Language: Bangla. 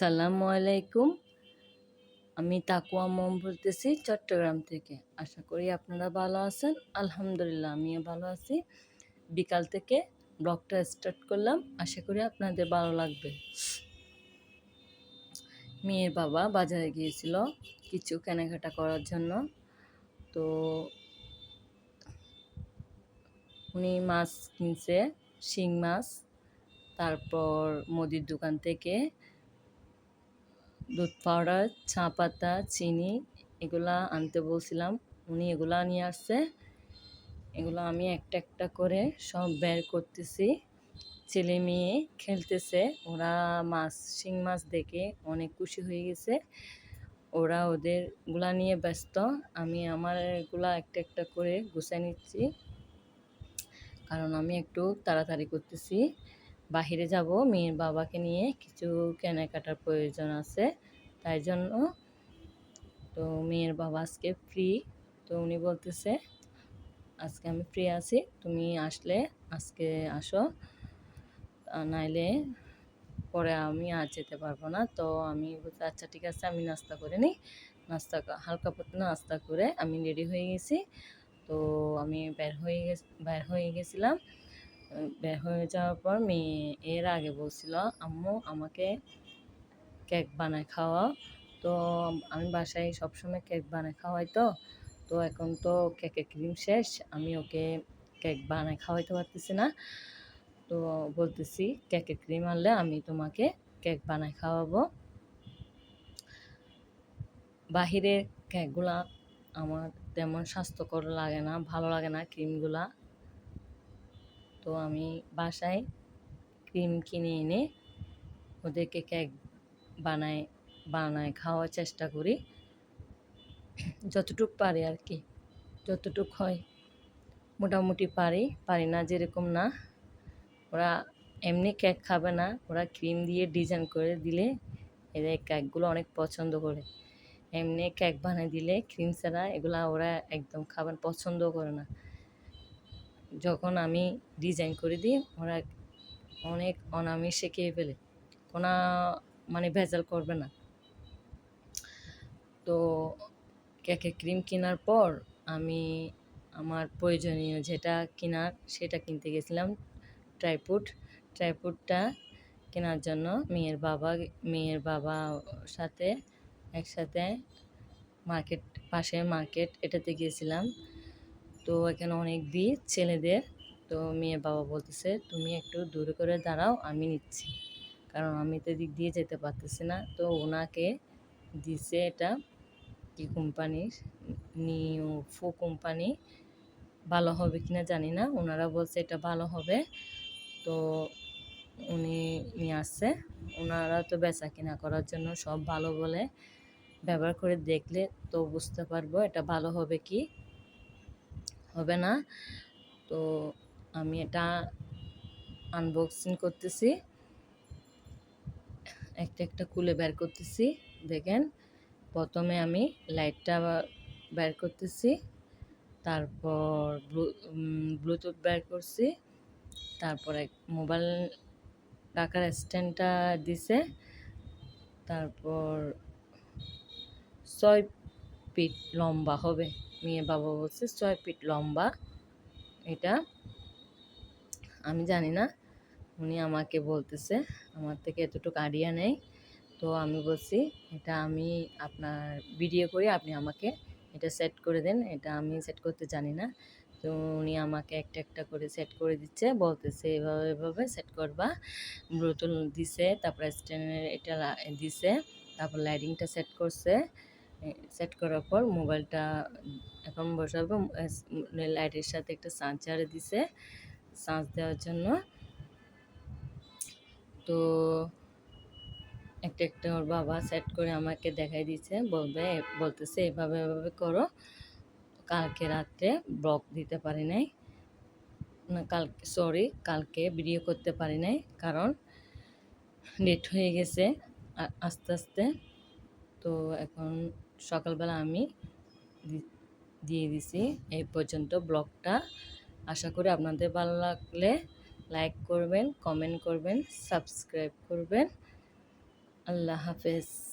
আসসালামু আলাইকুম। আমি তাকুয়া মম বলতেছি চট্টগ্রাম থেকে। আশা করি আপনারা ভালো আছেন। আলহামদুলিল্লাহ, আমিও ভালো আছি। বিকাল থেকে ব্লগটা স্টার্ট করলাম। আশা করি আপনাদের ভালো লাগবে। মেয়ের বাবা বাজারে গিয়েছিল কিছু কেনাকাটা করার জন্য। তো উনি মাছ কিনছে, শিং মাছ, তারপর মুদির দোকান থেকে দুধ পাউডার, চা পাতা, চিনি, এগুলা আনতে বলছিলাম। উনি এগুলা নিয়ে আসছে। এগুলো আমি একটা একটা করে সব বের করতেছি। ছেলে মেয়ে খেলতেছে। ওরা মাছ, শিং মাছ দেখে অনেক খুশি হয়ে গেছে। ওরা ওদেরগুলা নিয়ে ব্যস্ত। আমি আমারগুলা একটা একটা করে গুছাই নিচ্ছি। কারণ আমি একটু তাড়াতাড়ি করতেছি। বাহিরে যাব, মেয়ের বাবাকে নিয়ে কিছু কেনাকাটার প্রয়োজন আছে, তাই জন্য তো মেয়ের বাবা আজকে ফ্রি তো উনি বলতেছে, আজকে আমি ফ্রি আছি, তুমি আসলে আজকে আসো নাইলে পরে আমি আর যেতে পারব না। তো আমি বলছি আচ্ছা ঠিক আছে, আমি নাস্তা করে নিই। নাস্তা হালকা পাতলা নাস্তা করে আমি রেডি হয়ে গেছি। তো আমি বের হয়ে গেছি, বের হয়ে গেছিলাম। বের হয়ে যাওয়ার পর মেয়ে এর আগে বলছিল, আম্মু, আমাকে কেক বানায় খাওয়া তো আমি বাসায় সবসময় কেক বানায় খাওয়াই তো। তো এখন তো কেকের ক্রিম শেষ, আমি ওকে কেক বানায় খাওয়াইতে পারতেছি না। তো বলতেছি, কেকের ক্রিম আনলে আমি তোমাকে কেক বানায় খাওয়াবো। বাহিরের কেকগুলা আমার তেমন স্বাস্থ্যকর লাগে না, ভালো লাগে না ক্রিমগুলা। তো আমি বাসায় ক্রিম কিনে এনে ওদেরকে কেক বানায় বানায়, খাওয়ার চেষ্টা করি। যতটুক পারি আর কি, যতটুক হয়। মোটামুটি পারি পারি না যেরকম না। ওরা এমনি কেক খাবে না, ওরা ক্রিম দিয়ে ডিজাইন করে দিলে এদের কেকগুলো অনেক পছন্দ করে। এমনি কেক বানিয়ে দিলে ক্রিম ছাড়া এগুলা ওরা একদম খাবার পছন্দ করে না। যখন আমি ডিজাইন করে দিই, ওরা অনেক অনামিষে খেয়ে ফেলে। কোনো মানে ভেজাল করবে না। তো কেকের ক্রিম কেনার পর আমি আমার প্রয়োজনীয় যেটা কেনার সেটা কিনতে গেছিলাম ট্রাইপুড ট্রাইপুডটা কেনার জন্য মেয়ের বাবা মেয়ের বাবা সাথে একসাথে মার্কেট পাশে মার্কেট এটাতে গিয়েছিলাম তো এখানে অনেক ভিড় ছেলেদের। তো মেয়ে বাবা বলতেছে, তুমি একটু দূরে করে দাঁড়াও, আমি নিচ্ছি। কারণ আমি তো দিক দিয়ে যেতে পারতেছি না। তো ওনাকে দিছে এটা কি কোম্পানির নিউ ফো কোম্পানি ভালো হবে কিনা জানি না। ওনারা বলছে এটা ভালো হবে। তো উনি নিয়ে আসছে। ওনারা তো বেচা কিনা করার জন্য সব ভালো বলে। ব্যবহার করে দেখলে তো বুঝতে পারব এটা ভালো হবে কি। হবে না। তো আমি এটা আনবক্সিং করতেছি। একটা একটা খুলে বের করতেছি, দেখেন। প্রথমে আমি লাইটটা বের করতেছি, তারপর ব্লুটুথ বের করছি, তারপর এক মোবাইল রাখার স্ট্যান্ডটা দিছে, তারপর ছয় ফিট লম্বা হবে। মেয়ে বাবা বলছে ছয় ফিট লম্বা। এটা আমি জানি না, উনি আমাকে বলতেছে, আমার থেকে এতটুকু আইডিয়া নেই। তো আমি বলছি, এটা আমি আপনার ভিডিও করে আপনি আমাকে এটা সেট করে দেন, এটা আমি সেট করতে জানি না। তো উনি আমাকে একটা একটা করে সেট করে দিচ্ছে, বলতেছে এভাবে এভাবে সেট করবা। ব্লুটুথ দিছে, তারপর স্ট্যান্ডের এটা দিছে, তারপর লাইটিংটা সেট করছে। সেট করার পর মোবাইলটা এখন বসাবো। লাইটের সাথে একটা চার্জার দিছে চার্জ দেওয়ার জন্য। তো একটা একটা ওর বাবা সেট করে আমাকে দেখাই দিচ্ছে বলবে, বলতেছে, এভাবে এভাবে করো। কালকে রাত্রে ব্লগ দিতে পারি নাই। না কালকে সরি, কালকে ভিডিও করতে পারি নাই, কারণ লেট হয়ে গেছে আস্তে আস্তে। তো এখন সকালবেলা আমি দিয়ে দিছি। এই পর্যন্ত ব্লগটা। আশা করি আপনাদের ভালো লাগলে লাইক করবেন, কমেন্ট করবেন, সাবস্ক্রাইব করবেন। আল্লাহ হাফেজ।